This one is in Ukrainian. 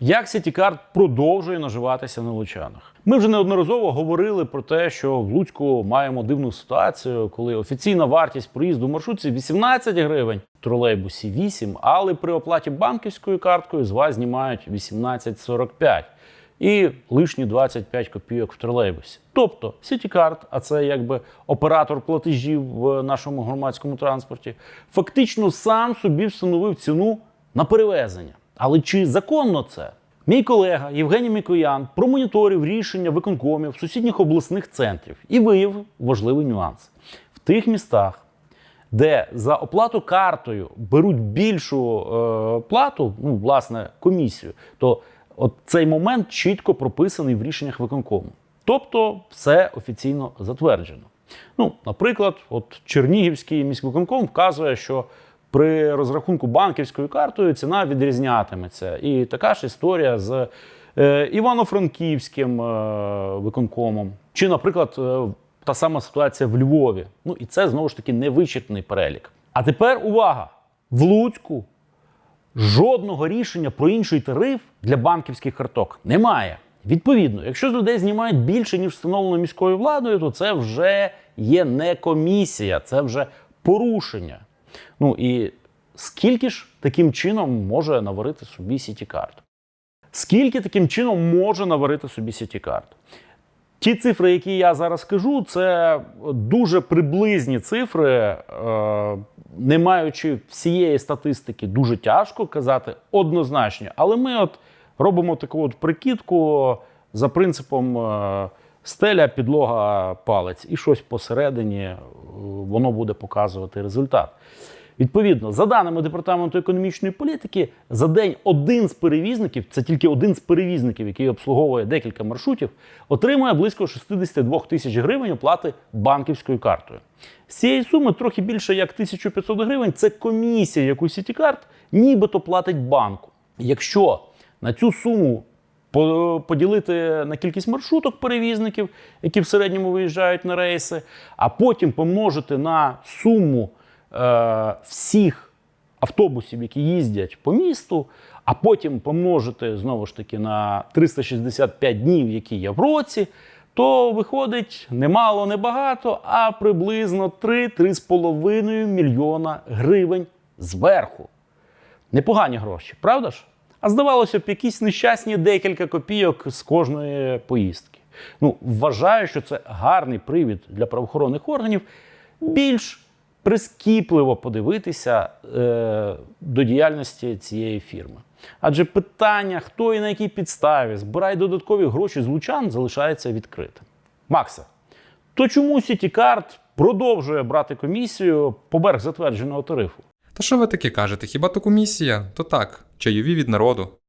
Як Сітікарт продовжує наживатися на лучанах? Ми вже неодноразово говорили про те, що в Луцьку маємо дивну ситуацію, коли офіційна вартість проїзду в маршрутці 18 гривень, в тролейбусі 8, але при оплаті банківською карткою з вас знімають 18,45 і лишні 25 копійок в тролейбусі. Тобто Сітікарт, а це якби оператор платежів в нашому громадському транспорті, фактично сам собі встановив ціну на перевезення. Але чи законно це? Мій колега Євгеній Мікоян промоніторив рішення виконкомів сусідніх обласних центрів і виявив важливий нюанс. В тих містах, де за оплату картою беруть більшу е, плату, ну, власне, комісію, то от цей момент чітко прописаний в рішеннях виконкому. Тобто все офіційно затверджено. Ну, наприклад, от Чернігівський міськвиконком вказує, що при розрахунку банківською картою ціна відрізнятиметься. І така ж історія з е, Івано-Франківським е, виконкомом. Чи, наприклад, е, та сама ситуація в Львові. Ну і це знову ж таки невичерпний перелік. А тепер увага! В Луцьку жодного рішення про інший тариф для банківських карток немає. Відповідно, якщо з людей знімають більше, ніж встановлено міською владою, то це вже є не комісія, це вже порушення. Ну і скільки ж таким чином може наварити собі Сітікарт? Скільки таким чином може наварити собі Сітікарт? Ті цифри, які я зараз кажу, це дуже приблизні цифри, е, не маючи всієї статистики, дуже тяжко казати однозначно. Але ми от робимо таку от прикидку за принципом е, стеля, підлога, палець, і щось посередині е, воно буде показувати результат. Відповідно, за даними департаменту економічної політики, за день один з перевізників, це тільки один з перевізників, який обслуговує декілька маршрутів, отримує близько 62 тисяч гривень оплати банківською картою. З цієї суми трохи більше як 1500 гривень це комісія, яку Сітікарт нібито платить банку. Якщо на цю суму поділити на кількість маршруток перевізників, які в середньому виїжджають на рейси, а потім помножити на суму е, всіх автобусів, які їздять по місту, а потім помножити знову ж таки на 365 днів, які є в році, то виходить немало, не багато, а приблизно 3-3,5 мільйона гривень зверху. Непогані гроші, правда ж? А здавалося б, якісь нещасні декілька копійок з кожної поїздки. Ну, вважаю, що це гарний привід для правоохоронних органів більш прискіпливо подивитися е, до діяльності цієї фірми. Адже питання, хто і на якій підставі збирає додаткові гроші з лучан, залишається відкритим. Макса, то чому Сітікарт продовжує брати комісію поверх затвердженого тарифу? Та що ви таке кажете? Хіба то комісія? То так, чайові від народу.